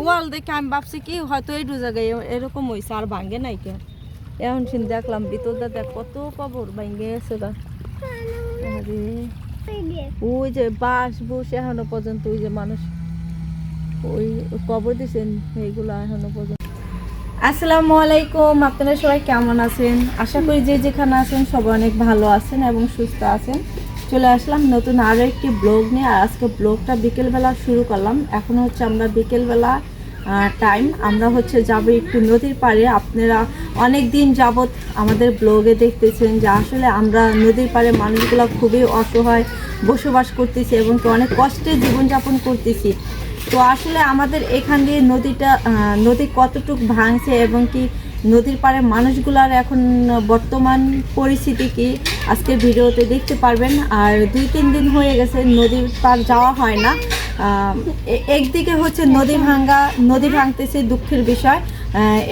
ওয়াল দেখে আমি ভাবছি কি, হয়তো এই জায়গায় এরকম হয়েছে আর ভাঙ্গে নাই কে এখন শুন দেখলাম ভিতরটা দেখ কত কবর ভাঙ্গে আছে গা। ওই যে বাঁশ বুস এখনও পর্যন্ত ওই যে মানুষ ওই কবর দিছেন, এইগুলো এখনও পর্যন্ত। আসসালামু আলাইকুম, আপনারা সবাই কেমন আছেন? আশা করি যে যেখানে আছেন সবাই অনেক ভালো আছেন এবং সুস্থ আছেন। চলে আসলাম নতুন আরও একটি ব্লগ নিয়ে। আর আজকে ব্লগটা বিকেলবেলা শুরু করলাম। এখন হচ্ছে আমরা বিকেলবেলা টাইম আমরা হচ্ছে যাব একটু নদীর পাড়ে। আপনারা অনেক দিন যাবৎ আমাদের ব্লগে দেখতেছেন যে আসলে আমরা নদীর পাড়ে মানুষগুলো খুবই অসহায় বসবাস করতেছি এবং অনেক কষ্টে জীবনযাপন করতেছি। তো আসলে আমাদের এখান দিয়ে নদীটা নদী কতটুকু ভাঙছে এবং কি নদীর পাড়ে মানুষগুলার এখন বর্তমান পরিস্থিতি কি? আজকে ভিডিওতে দেখতে পারবেন। আর দুই তিন দিন হয়ে গেছে নদীর পার যাওয়া হয় না। একদিকে হচ্ছে নদী ভাঙ্গা, নদী ভাঙতেছে দুঃখের বিষয়।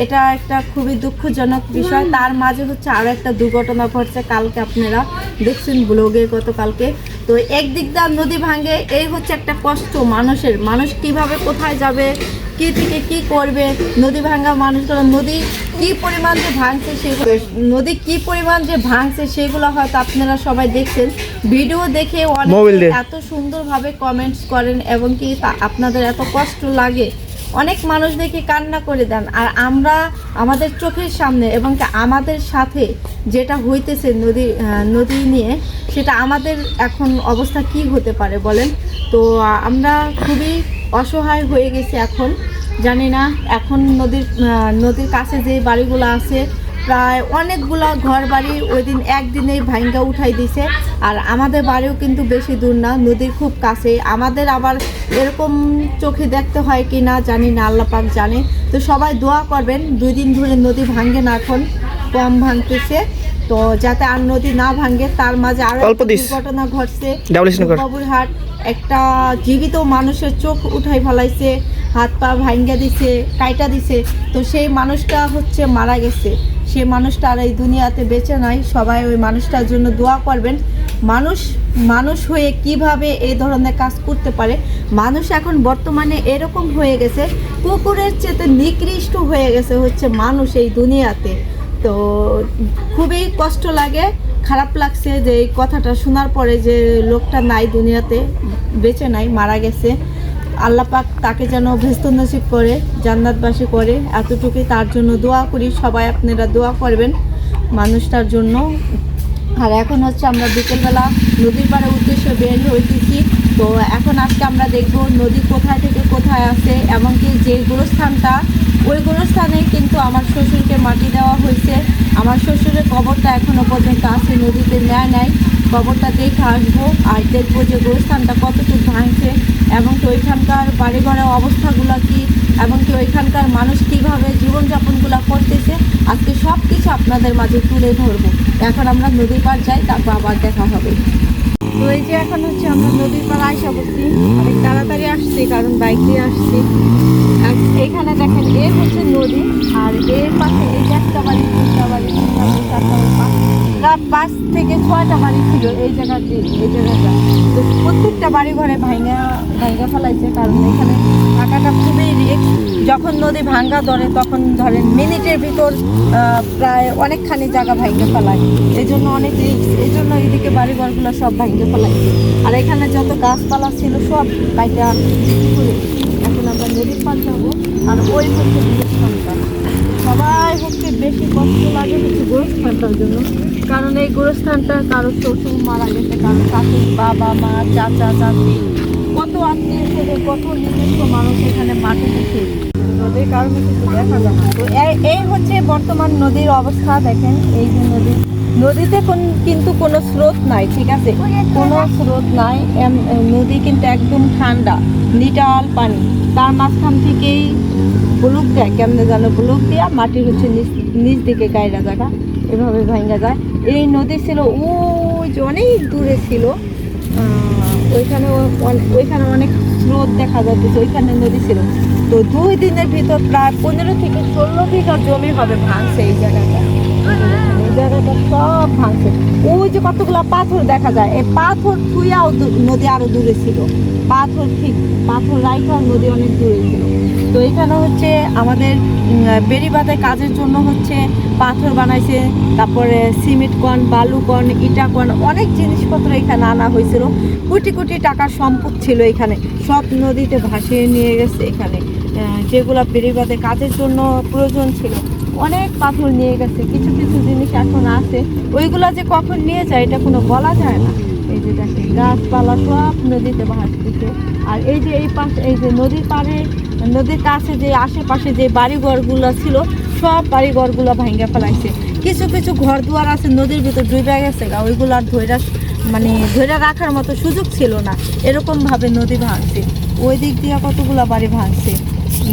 এটা একটা খুবই দুঃখজনক বিষয়। তার মাঝে হচ্ছে আরও একটা দুর্ঘটনা ঘটছে কালকে আপনারা দেখছেন ব্লগে গতকালকে। তো একদিক দিয়ে নদী ভাঙে এই হচ্ছে একটা কষ্ট মানুষের। মানুষ কীভাবে কোথায় যাবে কি থেকে কি করবে নদী ভাঙা মানুষগুলো নদী কি পরিমাণ যে ভাঙছে সেগুলো নদী কি পরিমাণ যে ভাঙছে সেগুলো হয়তো আপনারা সবাই দেখছেন। ভিডিও দেখে অনেক এত সুন্দরভাবে কমেন্টস করেন এবং কি আপনাদের এত কষ্ট লাগে অনেক মানুষ দেখি কান্না করে দেন। আর আমরা আমাদের চোখের সামনে এবং আমাদের সাথে যেটা হইতেছে নদী নদী নিয়ে, সেটা আমাদের এখন অবস্থা কি হতে পারে বলেন? তো আমরা খুবই অসহায় হয়ে গেছি এখন। জানি না, এখন নদীর নদীর কাছে যে বাড়িগুলো আছে প্রায় অনেকগুলা ঘর বাড়ি ওই দিন একদিনেই ভাঙ্গা উঠাই দিছে। আর আমাদের বাড়িও কিন্তু বেশি দূর না নদীর খুব কাছে আমাদের আবার এরকম চোখে দেখতে হয় কি না জানি না আল্লাপাক জানে। তো সবাই দোয়া করবেন দুই দিন ধরে নদী ভাঙ্গে না এখন কম ভাঙতেছে। তো যাতে আর নদী না ভাঙ্গে তার মাঝে আরও একটা দুর্ঘটনা ঘটছে। বাবুরহাট একটা জীবিত মানুষের চোখ উঠাই ফেলাইছে হাত পা ভাঙ্গা দিছে কাইটা দিছে। তো সেই মানুষটা হচ্ছে মারা গেছে। সেই মানুষটা আর এই দুনিয়াতে বেঁচে নাই সবাই ওই মানুষটার জন্য দোয়া করবেন। মানুষ মানুষ হয়ে কীভাবে এই ধরনের কাজ করতে পারে? মানুষ এখন বর্তমানে এরকম হয়ে গেছে, কুকুরের চেতে নিকৃষ্ট হয়ে গেছে হচ্ছে মানুষ এই দুনিয়াতে। তো খুবই কষ্ট লাগে, খারাপ লাগছে যে এই কথাটা শোনার পরে যে লোকটা নাই দুনিয়াতে, বেঁচে নাই, মারা গেছে। আল্লাহ পাক তাকে যেন ভেস্ত নসিব করে, জান্নাতবাসী করে। এতটুকুই তার জন্য দোয়া করি। সবাই আপনারা দোয়া করবেন মানুষটার জন্য। আর এখন হচ্ছে আমরা বিকেলবেলা নদীর পাড়ে উদ্দেশ্যে বের হইতেছি। তো এখন আজকে আমরা দেখব নদী কোথায় থেকে কোথায় আছে, এমনকি যে গোরস্থানটা, ওই গোরস্থানে কিন্তু আমার শ্বশুরকে মাটি দেওয়া হয়েছে। আমার শ্বশুরের কবরটা এখনও পর্যন্ত আছে, নদীতে নেয় নাই। কবরটা দেখে আসব আর দেখব যে গোরস্থানটা কতটুকু ভাঙছে এবং কি ওইখানকার বাড়ি ঘরের অবস্থাগুলো কী, এবং কি ওইখানকার মানুষ কীভাবে জীবনযাপনগুলো করতেছে, আজকে সব কিছু আপনাদের মাঝে তুলে ধরবো। এখন আমরা নদীর পাড় যাই, তারপর আবার দেখা হবে। তো এই যে এখন হচ্ছে আমরা নদীর পাড় আইসা বসছি অনেক তাড়াতাড়ি আসছি, কারণ বাইক দিয়ে আসছি। এখানে দেখেন, এর হচ্ছে নদী, আর এর পাশে এই যে একটা বাড়ি তিনটা বাড়ি তিনটা বাড়ি, চারটা বাড়ি, পাঁচ পাঁচ থেকে ছয়টা বাড়ি ছিল এই জায়গাতে এই জায়গাটা। তো প্রত্যেকটা বাড়ি ঘরে ভাঙা ভাঙা ফেলাইছে, কারণ এখানে থাকাটা খুবই রিস্ক যখন নদী ভাঙ্গা ধরে, তখন ধরেন মিনিটের ভিতর প্রায় অনেকখানি জায়গা ভাঙে ফেলায়। এই জন্য অনেক রিস্ক এই জন্য এইদিকে বাড়িঘরগুলো সব ভাঙে ফেলাইছে আর এখানে যত গাছপালা ছিল, সব এখন আমরা নদীর পার যাব আর ওই হচ্ছে গোরস্থানটা সবাই হচ্ছে বেশি কষ্ট লাগে হচ্ছে গোরস্থানটার জন্য। কারণ এই গোরস্থানটা কারও শ্বশুর মারা গেছে কারও শাশুড়ি, বাবা, মা, চাচা, চাচি। কত আত্মীয় স্বজন, কত নিজস্ব মানুষ এখানে মাটি দিচ্ছে নদীর কারণে কিছু দেখা যায় না। তো এই- হচ্ছে বর্তমান নদীর অবস্থা, দেখেন, এই যে নদী। নদীতে কোন কিন্তু কোনো স্রোত নাই, ঠিক আছে? কোনো স্রোত নাই নদী কিন্তু একদম ঠান্ডা, নিটাল পানি। তার মাঝখান থেকেই ব্লুক দেয়, কেমনে যেন ব্লুক দিয়া মাটির হচ্ছে নিচ নিচ দিকে গায়রা জায়গা, এভাবে ভাঙ্গা যায়। এই নদী ছিল ওই যে অনেক দূরে ছিল। ওইখানে ওইখানে অনেক স্রোত দেখা যাচ্ছে ওইখানে নদী ছিল। তো দুই দিনের ভিতর প্রায় পনেরো থেকে ষোলো বিঘা জমি হবে ভাঙছে এই জায়গাটা। জায়গাটা সব ভাঙছে। ওই যে কতগুলো পাথর দেখা যায়, এই পাথর থুইয়াও নদী আরও দূরে ছিল। পাথর ঠিক, পাথর রাইখা নদী অনেক দূরে ছিল। তো এখানে হচ্ছে আমাদের বেড়িবাঁধে কাজের জন্য হচ্ছে পাথর বানাইছে, তারপরে সিমেন্ট কন, বালু কন, ইটা কন, অনেক জিনিসপত্র এখানে আনা হয়েছিল। কোটি কোটি টাকার সম্পদ ছিল এখানে। সব নদীতে ভাসিয়ে নিয়ে গেছে এখানে। যেগুলো বেড়িবাঁধে কাজের জন্য প্রয়োজন ছিল। অনেক পাথর নিয়ে গেছে, কিছু কিছু জিনিস এখন আছে। ওইগুলো যে কখন নিয়ে যায়, এটা কোনো বলা যায় না। এই যে দেখেন, গাছপালা সব নদীতে ভাসতেছে আর এই যে এই পাশে, এই যে নদীর পাড়ে, নদীর কাছে যে আশেপাশে যে বাড়িঘরগুলো ছিল, সব বাড়িঘরগুলো ভাঙ্গা ফেলাইছে। কিছু কিছু ঘর দুয়ার আছে, নদীর ভিতর ডুবে গেছে গা, ওইগুলো আর ধৈরা মানে ধৈরা রাখার মতো সুযোগ ছিল না। এরকমভাবে নদী ভাঙছে। ওই দিক দিয়ে কতগুলো বাড়ি ভাঙছে।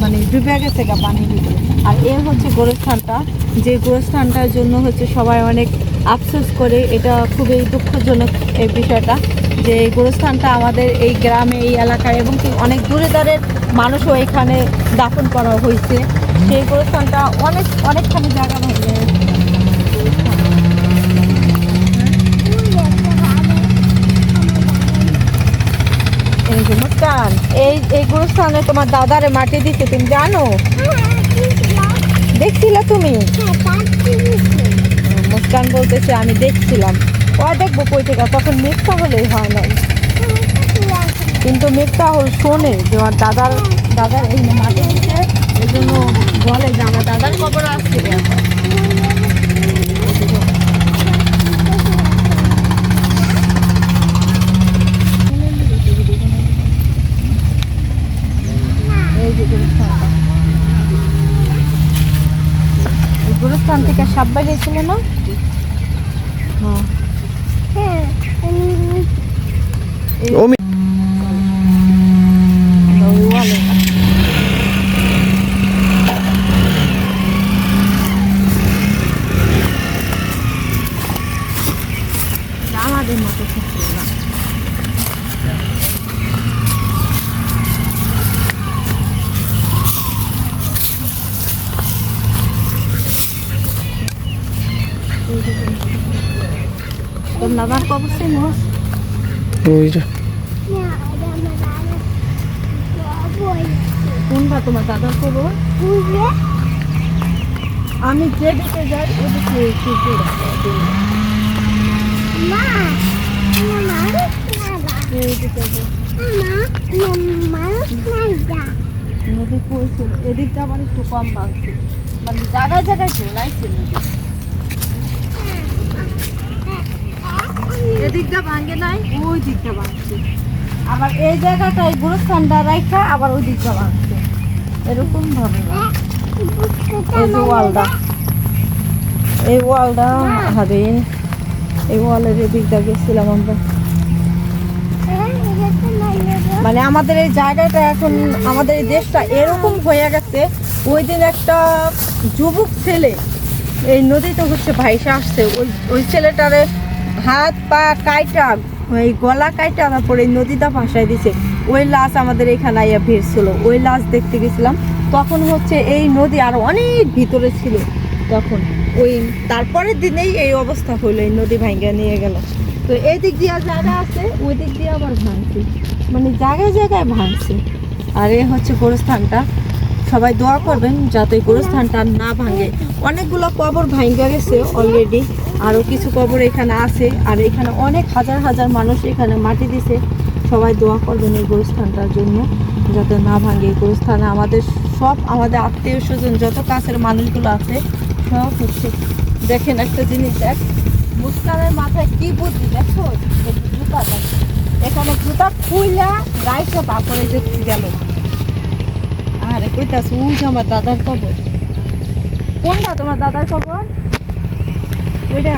মানে ডুবে গেছে গা পানির ভিতরে আর এ হচ্ছে গোরস্থানটা। যে গোরস্থানটার জন্য হচ্ছে সবাই অনেক আফসোস করে, এটা খুবই দুঃখজনক এই বিষয়টা যে এই গোরস্থানটা আমাদের এই গ্রামে, এই এলাকায় এবং অনেক দূরে দূরের মানুষও এখানে দাফন করা হয়েছে। সেই গোরস্থানটা অনেক, অনেকখানি জায়গা ভেঙে এই মুস্কান এই এই গোরস্থানে তোমার দাদারে মাটি দিতে তুমি জানো? দেখছিলে তুমি? মুস্কান বলতেছে, আমি দেখছিলাম। ও দেখব কই থেকে? তখন মিথ্যা হলেই হয় নাই। কিন্তু মিথ্যা হল শোনে যে আমার দাদার দাদার এই মাটি দিতে এই জন্য বলে যে আমার দাদার খবর আসছে এখন এই যে গোরস্থানটা গোরস্থান থেকে সাব্বা গেছিল না? হ্যাঁ এই ওমি ওই ওয়ালে আমাদের মতো কিছু না তোর নাদার কবর চিনিস ওইটা কোনটা তোমার দাদার কবর আমি যেদিকে যাই ওদিকে সূর্য রাখে এইদিকে যাই। নদী পড়ছিল এদিকটা আবার একটু কম ভাঙছে মানে জায়গায় জায়গায় ঝোলাইছে নদী এদিকটা ভাঙে নাই, ওই দিকটা ভাঙছে। আবার এই জায়গাটা, এই গুরুস্থানটা রাখা, আবার ওই দিকটা ভাঙছে। এরকম ভাবে। এই ওয়ালটা। এই ওয়ালটা হারে এই ওয়ালের এদিকটা গেছিলাম আমরা। মানে আমাদের এই জায়গাটা এখন, আমাদের এই দেশটা এরকম হয়ে গেছে, ওই দিন একটা যুবক ছেলে এই নদীতে হচ্ছে ভাইসে আসছে, ওই ওই ছেলেটারে হাত পা কাইটা ওই গলা কাইটা তারপরে নদীটা ভাসায় দিছে। ওই লাশ আমাদের এখানে আইয়া ভিড়ছিল, ওই লাশ দেখতে গেছিলাম। তখন হচ্ছে এই নদী আর অনেক ভিতরে ছিল তখন। ওই তারপরের দিনেই এই অবস্থা হইল, এই নদী ভাঙ্গা নিয়ে গেল। তো এই দিক দিয়ে জায়গা আছে ওই দিক দিয়ে আবার ভাঙছে। মানে জায়গায় জায়গায় ভাঙছে। আর এ হচ্ছে গোরস্থানটা। সবাই দোয়া করবেন যাতে গোরস্থানটা না ভাঙে। অনেকগুলো কবর ভাঙ্গা গেছে অলরেডি আরও কিছু কবর এখানে আছে। আর এখানে অনেক হাজার হাজার মানুষ এখানে মাটি দিছে। সবাই দোয়া করবেন এই গোরস্থানটার জন্য যাতে না ভাঙে। এই গোরস্থানে আমাদের সব, আমাদের আত্মীয় স্বজন, যত কাছের মানুষগুলো আছে, সব হচ্ছে দেখেন একটা জিনিস, দেখ। মুস্কানের মাথায় কি বুদ্ধি? দেখো জুতা। এখানে জুতা খুইলা গাইছে, তারপরে যে গেল। আরে কইটা শুনছ আমার দাদার খবর। কোনটা তোমার দাদার খবর? ওইটা?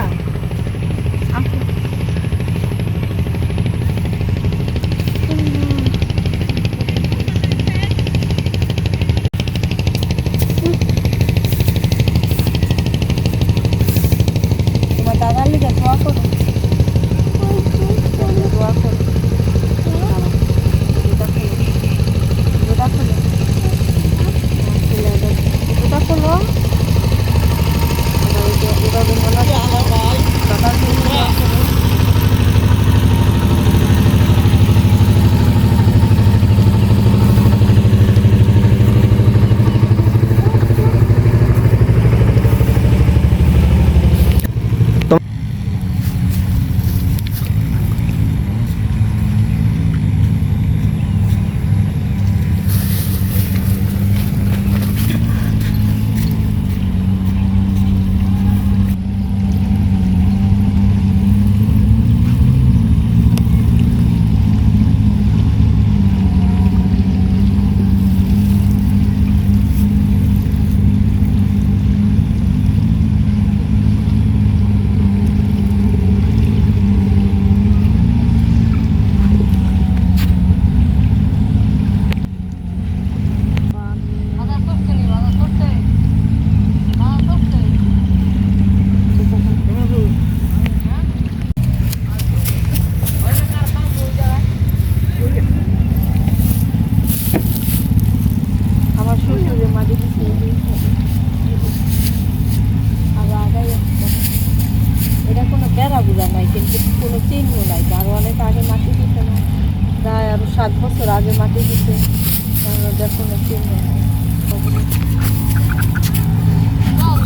তাহলে দেখো না কি হয়।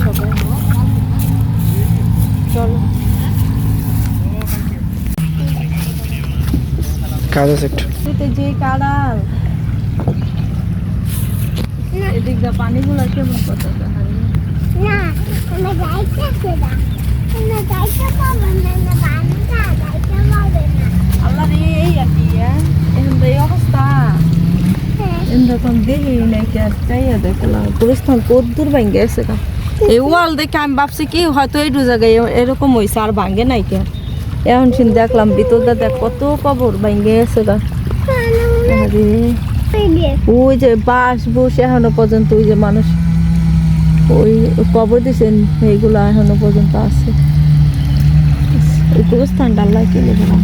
সবাই চলো কাজ আছে একটু যে কাড়াল। এদিক দিয়ে পানিগুলো কেমন কত না আমার না। আমার যাইতে পারবে না না বাড়িটা যাইতে পারবে না। আল্লাহ রে এই আর কি এখন এই অবস্থা। হ্যাঁ এরকম দেখি নাকি আর চাইয়া দেখলাম গুলিস্তান কত দূর ভাঙ্গে গেছে এই ওয়াল দেখে আমি ভাবছি কি হয়তো এইটু জায়গায় এ- এরকম হয়েছে আর ভাঙ্গে নাই কে। এখন শুন দেখলাম ভিতরটা দেখ কত কবর ভাঙ্গে গেছে গা। ওই যে বাঁশ বুস এখনও পর্যন্ত ওই যে মানুষ ওই কবর দিয়েছেন এইগুলো এখনও পর্যন্ত আছে। এই গুলিস্তানটা আল্লাহ কে না।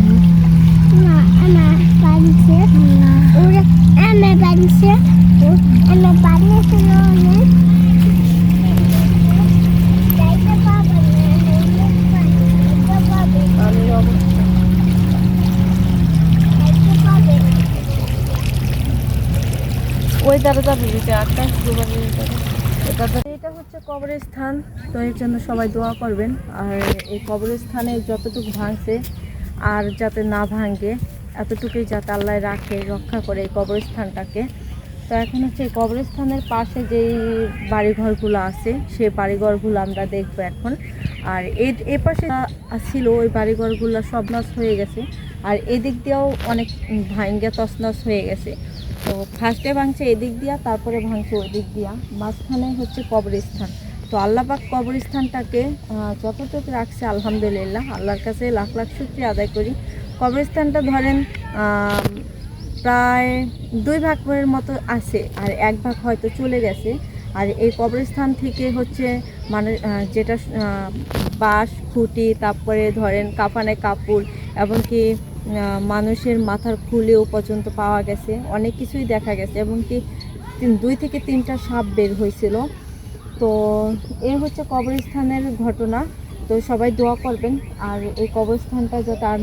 ওই দ্বারা যাবে যেটা আকাশ এটা তো- এটা হচ্ছে কবরস্থান, তো এর জন্য সবাই দোয়া করবেন। আর এই কবরস্থানে যতটুকু ভাঙছে, আর যাতে না ভাঙে এতটুকুই যাতে আল্লাহ রাখে, রক্ষা করে এই কবরস্থানটাকে। তো এখন হচ্ছে এই কবরস্থানের পাশে যেই বাড়িঘরগুলো আছে সেই বাড়িঘরগুলো আমরা দেখব এখন। আর এ এ পাশে ছিল, ওই বাড়িঘরগুলো সব নষ্ট হয়ে গেছে। আর এদিক দিয়েও অনেক ভাঙ্গা তছনছ হয়ে গেছে। তো ফার্স্টে ভাঙছে এদিক দিয়া, তারপরে ভাঙছে ওই দিক দিয়া। মাঝখানে হচ্ছে কবরস্থান। তো আল্লাপাক কবরস্থানটাকে যতটুকু রাখছে, আলহামদুলিল্লাহ, আল্লাহর কাছে লাখ লাখ শুক্রিয়া আদায় করি। কবরস্থানটা ধরেন প্রায় দুই ভাগ মতো আছে, আর এক ভাগ হয়তো চলে গেছে। আর এই কবরস্থান থেকে হচ্ছে মানে যেটা বাঁশ, খুঁটি, তারপরে ধরেন কাফানে কাপড়, এমনকি মানুষের মাথার খুলেও পর্যন্ত পাওয়া গেছে। অনেক কিছুই দেখা গেছে এবং কি দুই থেকে তিনটা সাপ বের হয়েছিল। তো এ হচ্ছে কবরস্থানের ঘটনা। তো সবাই দোয়া করবেন। আর এই কবরস্থানটা যাতে আর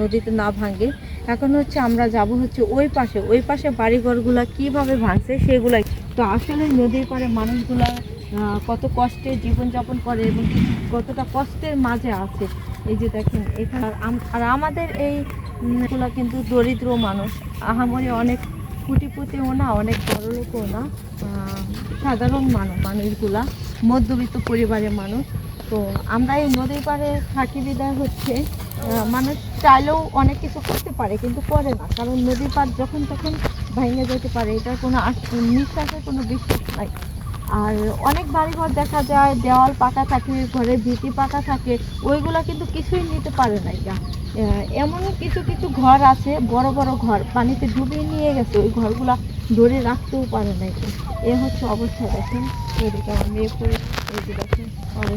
নদীতে না ভাঙে। এখন হচ্ছে আমরা যাব হচ্ছে ওই পাশে। ওই পাশে বাড়িঘরগুলা কীভাবে ভাঙছে সেগুলাই। তো আসলে নদীর পাড়ে মানুষগুলা কত কষ্টে জীবনযাপন করে এবং কতটা কষ্টের মাঝে আছে। এই যে দেখেন এখানে আর আমাদের এই উম, গুলা কিন্তু দরিদ্র মানুষ। আহামরি অনেক কুটিপুতিও না অনেক বড় লোকও না সাধারণ মানুষ মানুষগুলা মধ্যবিত্ত পরিবারের মানুষ। তো আমরা এই নদীর পাড়ে থাকি বিদায় হচ্ছে। মানুষ চাইলেও অনেক কিছু করতে পারে, কিন্তু করে না। কারণ নদীর পাড় যখন তখন ভেঙে যেতে পারে, এটার কোনো নিঃশ্বাসের কোনো বিশ্বাস নাই। আর অনেক বাড়িঘর দেখা যায়, দেওয়াল পাকা থাকে, ঘরে ভিটি পাকা থাকে, ওইগুলো কিন্তু কিছুই নিতে পারে না এটা এমন কিছু কিছু ঘর আছে, বড় বড় ঘর, পানিতে ডুবিয়ে নিয়ে গেছে, ওই ঘরগুলা ধরে রাখতেও পারে না এ হচ্ছে অবস্থা। দেখেন, এদিকে আমার মেয়ে পড়ে এই যে দেখেন এই এই।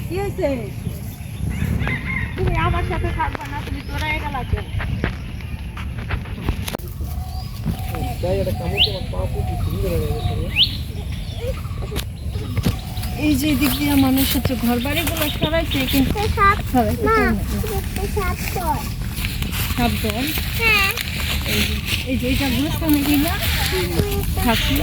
কি হয়েছে তুমি আমার সাথে থাকবে না তুমি তোরা এই যে দিক দিয়ে মানুষ হচ্ছে ঘর বাড়িগুলো সরাইছে কিন্তু সাপ সরাইতে মা চায় না। সাপ তো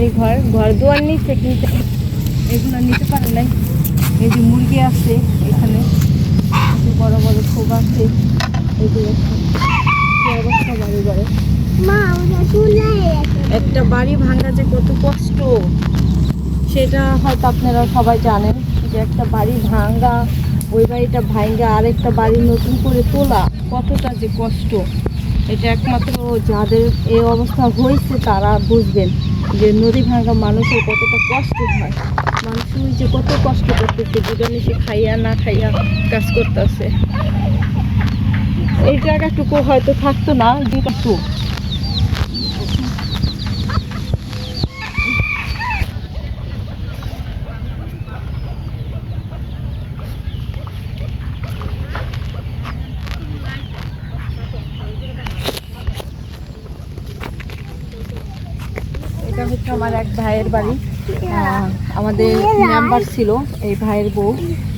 বাড়ি ঘর ঘর দুয়ার নিচ্ছে কিন্তু এগুলো নিতে পারে নাই। এই যে মুরগি আছে এখানে বড় বড় খোপ আছে কি অবস্থা বাড়ি ঘরে? একটা বাড়ি ভাঙা যে কত কষ্ট। সেটা হয়তো আপনারা সবাই জানেন যে একটা বাড়ি ভাঙা ওই বাড়িটা ভাঙা আরেকটা বাড়ি নতুন করে তোলা কতটা যে কষ্ট। এটা একমাত্র যাদের এই অবস্থা হয়েছে তারা বুঝবেন। যে নদী ভাঙা মানুষের কতটা কষ্ট হয়। মানুষ যে কত কষ্ট করতেছে, দুজনে সে খাইয়া না খাইয়া কাজ করতেছে। এই জায়গাটুকু হয়তো থাকতো না যেটুকু এটা হচ্ছে আমার এক ভাইয়ের বাড়ি। আমাদের মেম্বার ছিল, এই ভাইয়ের বউ।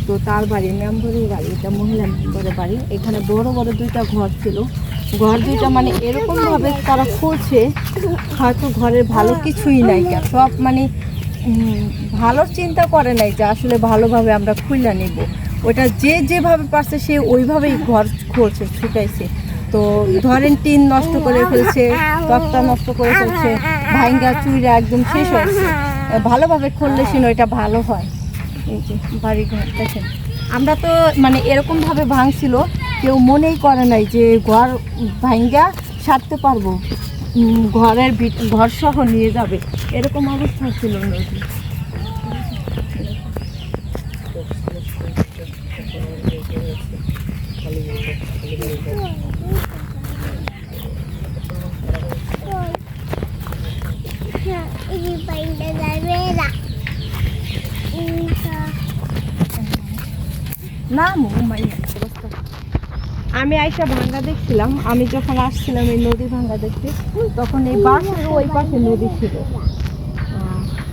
তো তার বাড়ি, মেম্বারের বাড়ি, এটা মহিলা মেম্বারের বাড়ি। এখানে বড় বড় দুইটা ঘর ছিল। ঘর দুইটা মানে এরকমভাবে তারা করছে হয়তো ঘরের ভালো কিছুই নাই কেন। সব মানে ভালো চিন্তা করে নাই যে আসলে ভালোভাবে আমরা খুলে নিব। ওটা যে যেভাবে পারছে, সে ওইভাবেই ঘর করছে ছুটাইছে। তো ধরেন টিন নষ্ট করে ফেলছে, তক্তা নষ্ট করে ফেলছে, ভাইঙ্গা চুইরা একদম শেষ হয়েছে ভালোভাবে খুললে সিনো এটা ভালো হয়। এই যে বাড়ি ঘর, দেখেন। আমরা তো মানে এরকমভাবে ভাঙছিল, কেউ মনেই করে নাই যে ঘর ভাইঙ্গা সারতে পারব। ঘরের ঘর সহ নিয়ে যাবে। এরকম অবস্থা ছিল নদী না, মুম্বাই আমি আইসা ভাঙ্গা দেখছিলাম। আমি যখন আসছিলাম এই নদী ভাঙ্গা দেখতে, তখন এই বাঁশের ওই পাশে নদী ছিল।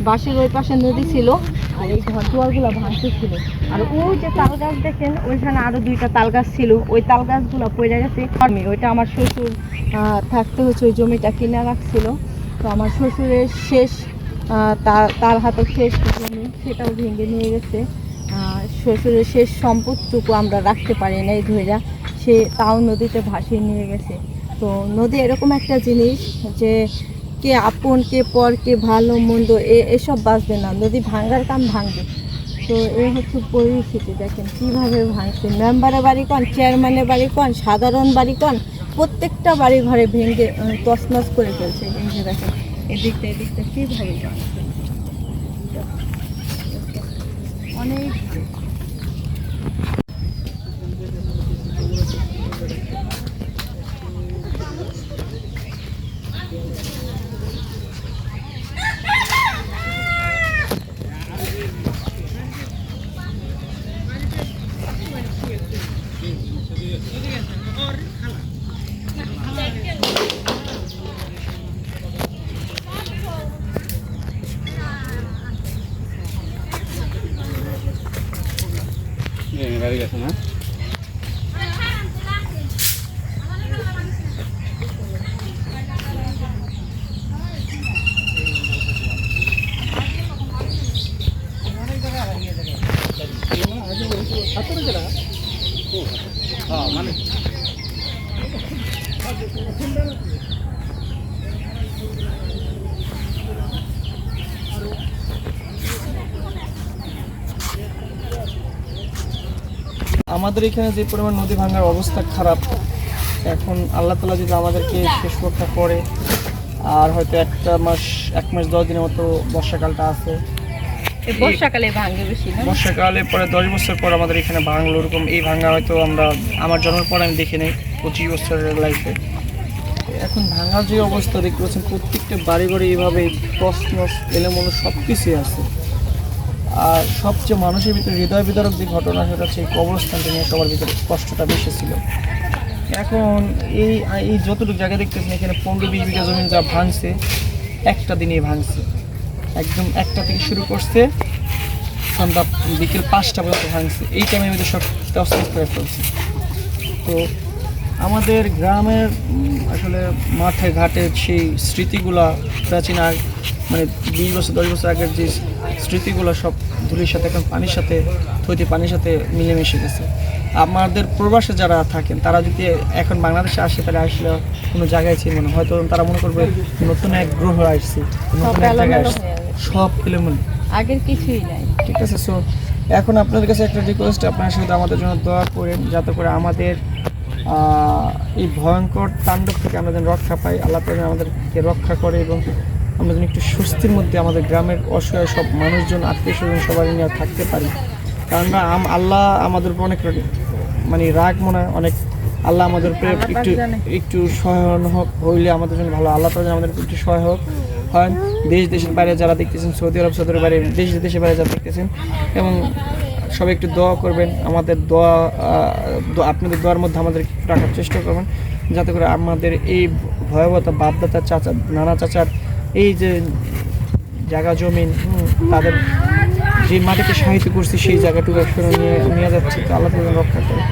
বাঁশের ওই পাশে নদী ছিল আর এই ঘর দুয়ারগুলো ভাঙতেছিল আর ওই যে তাল গাছ দেখেন, ওইখানে আরও দুইটা তাল গাছ ছিল। ওই তাল গাছগুলো পড়ে গেছে। আমি, ওইটা আমার শ্বশুর থাকতে হচ্ছে ওই জমিটা কিনে রাখছিল। তো আমার শ্বশুরের শেষ তার হাতে শেষ জমি, সেটাও ভেঙে নিয়ে গেছে। শ্বশুরের শেষ সম্পদটুকু আমরা রাখতে পারি নাই ধৈরা সে তাও নদীতে ভাসিয়ে নিয়ে গেছে। তো নদী এরকম একটা জিনিস যে কে আপন, কে পর, কে ভালো, মন্দ, এ, এসব বাঁচবে না। নদী ভাঙ্গার কাম ভাঙবে। তো এ হচ্ছে পরিস্থিতি। দেখেন কীভাবে ভাঙছে। মেম্বারের বাড়ি কন, চেয়ারম্যানের বাড়ি কন, সাধারণ বাড়ি কন, প্রত্যেকটা বাড়ি ঘরে ভেঙে তছনছ করে ফেলছে। যে দেখেন, এদিকটা এদিকটা কীভাবে ভাঙছে। অনেক இருக்குங்க আমাদের এখানে যে পরিমাণ নদী ভাঙার অবস্থা খারাপ এখন আল্লাহ তালা যদি আমাদেরকে শেষ রক্ষা করে আর হয়তো একটা মাস এক মাস দশ দিনের মতো বর্ষাকালটা আছে। বর্ষাকালে ভাঙে বেশি না? বর্ষাকালে পরে দশ বছর পর আমাদের এখানে ভাঙলো ওরকম এই ভাঙা হয়তো আমরা আমার জন্মের পর আমি দেখি নাই পঁচিশ বছরের লাইফে এখন ভাঙার যে অবস্থা দেখতে পাচ্ছেন প্রত্যেকটা বাড়ি বাড়ি এইভাবে প্রশ্ন এলোমলো সব কিছুই আছে। আর সবচেয়ে মানুষের ভিতরে হৃদয় বিদারক যে ঘটনা, সেটা এই কবরস্থানটা নিয়ে সবার ভিতরে কষ্টটা বেশি ছিল। এখন এই এই যতটুকু জায়গা দেখতেছেন, এখানে পনেরো বিশ বিঘা জমি যা ভাঙছে, একটা দিনেই ভাঙছে। একদম একটা থেকে শুরু করছে, সন্ধ্যা বিকেল পাঁচটা পর্যন্ত ভাঙছে। এই টাইমের মধ্যে সব তসতস করে ফেলছে। তো আমাদের গ্রামের আসলে মাঠে ঘাটে সেই স্মৃতিগুলা প্রাচীন আগ মানে বিশ বছর, দশ বছর আগের যে স্মৃতিগুলো সব ধুলির সাথে এখন পানির সাথে থইতে পানির সাথে মিলেমিশে গেছে। আমাদের প্রবাসে যারা থাকেন তারা যদি এখন বাংলাদেশে আসে তাহলে আসলে কোনো জায়গায় ছিল না। হয়তো তারা মনে করবে নতুন এক গ্রহ আসছে নতুন এক জায়গায় আসছে। সব এলোমেলো। আগের কিছুই নাই। ঠিক আছে সো এখন আপনাদের কাছে একটা রিকোয়েস্ট আপনার সাথে আমাদের জন্য দোয়া করেন যাতে করে আমাদের আহ, এই ভয়ঙ্কর তাণ্ডব থেকে আমরা যেন রক্ষা পাই। আল্লাহ তালা আমাদেরকে রক্ষা করে এবং আমরা যেন একটু স্বস্তির মধ্যে আমাদের গ্রামের অসহায় সব মানুষজন আত্মীয় স্বজন সবাই নিয়ে থাকতে পারি। কারণ না আল্লাহ আমাদের উপর অনেক মানে রাগ মনে হয় অনেক আল্লাহ আমাদের উপরে একটু একটু সহায়ন হোক হইলে আমাদের জন্য ভালো। আল্লাহ তালা আমাদের একটু সহায় হোক। হয় দেশ দেশের বাইরে যারা দেখতেছেন সৌদি আরব সৌদি বাইরে দেশ দেশের বাইরে যারা দেখতেছেন এবং সবাই একটু দোয়া করবেন আমাদের দোয়া আপনাদের দোয়ার মধ্যে আমাদের একটু রাখার চেষ্টা করবেন যাতে করে আমাদের এই ভয়াবহতা বাপদাতা চাচা নানা চাচার এই যে জায়গা জমিন তাদের যে মাটিকে সাহিত্য করছি, সেই জায়গাটুকু একসঙ্গে নিয়ে নিয়ে যাচ্ছে, তো আল্লাহ রক্ষা করে